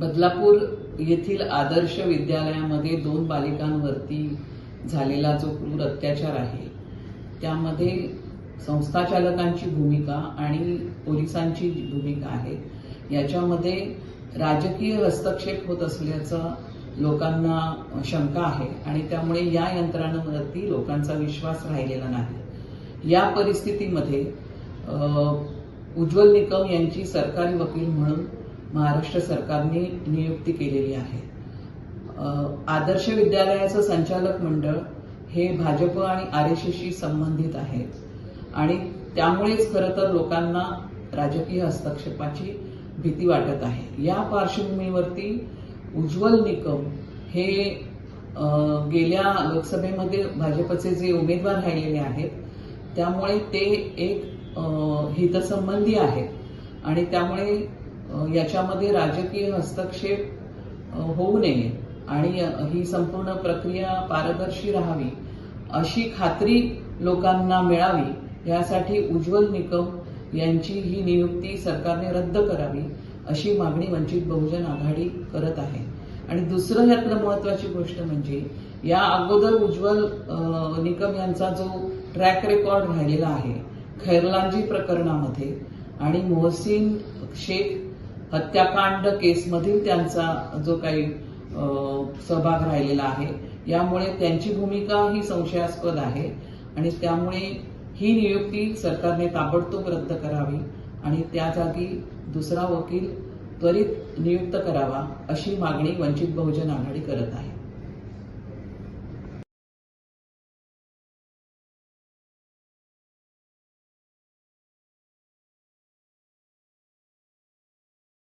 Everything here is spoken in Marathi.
बदलापूर येथील आदर्श विद्यालयामध्ये दोन बालिकांवरती झालेला जो क्रूर अत्याचार आहे त्यामध्ये संस्थाचालकांची भूमिका आणि पोलिसांची भूमिका आहे. याच्यामध्ये राजकीय हस्तक्षेप होत असल्याचं लोकांना शंका आहे आणि त्यामुळे या यंत्रणांवरती लोकांचा विश्वास राहिलेला नाही. या परिस्थितीमध्ये उज्ज्वल निकम यांची सरकारी वकील म्हणून महाराष्ट्र सरकारने नियुक्ती केलेली आहे. आदर्श विद्यालयाचं संचालक मंडळ हे भाजप आणि आर एस एसशी संबंधित आहे. आणि त्यामुळेच खरं तर लोकांना राजकीय हस्तक्षेपाची भीती वाटत आहे. या पार्श्वभूमीवरती उज्ज्वल निकम हे गेल्या लोकसभेमध्ये भाजपचे जे उमेदवार राहिलेले आहेत त्यामुळे ते एक हितसंबंधी आहेत. आणि त्यामुळे याच्यामध्ये राजकीय हस्तक्षेप होऊ नये आणि ही संपूर्ण प्रक्रिया पारदर्शी राहावी अशी खात्री लोकांना मिळावी यासाठी उज्ज्वल निकम यांची ही नियुक्ती सरकारने रद्द करावी अशी मागणी वंचित बहुजन आघाडी करत आहे. आणि दुसरं यातलं महत्वाची गोष्ट म्हणजे या अगोदर उज्ज्वल निकम यांचा जो ट्रॅक रेकॉर्ड राहिलेला आहे खैरलांजी प्रकरणामध्ये आणि मोहसिन शेख हत्याकांड केसमधील त्यांचा जो काही सहभाग राहिलेला आहे यामुळे त्यांची भूमिका ही संशयास्पद आहे आणि त्यामुळे ही नियुक्ती सरकारने ताबडतोब रद्द करावी आणि त्या जागी दुसरा वकील त्वरित नियुक्त करावा अशी मागणी वंचित बहुजन आघाडी करत आहे.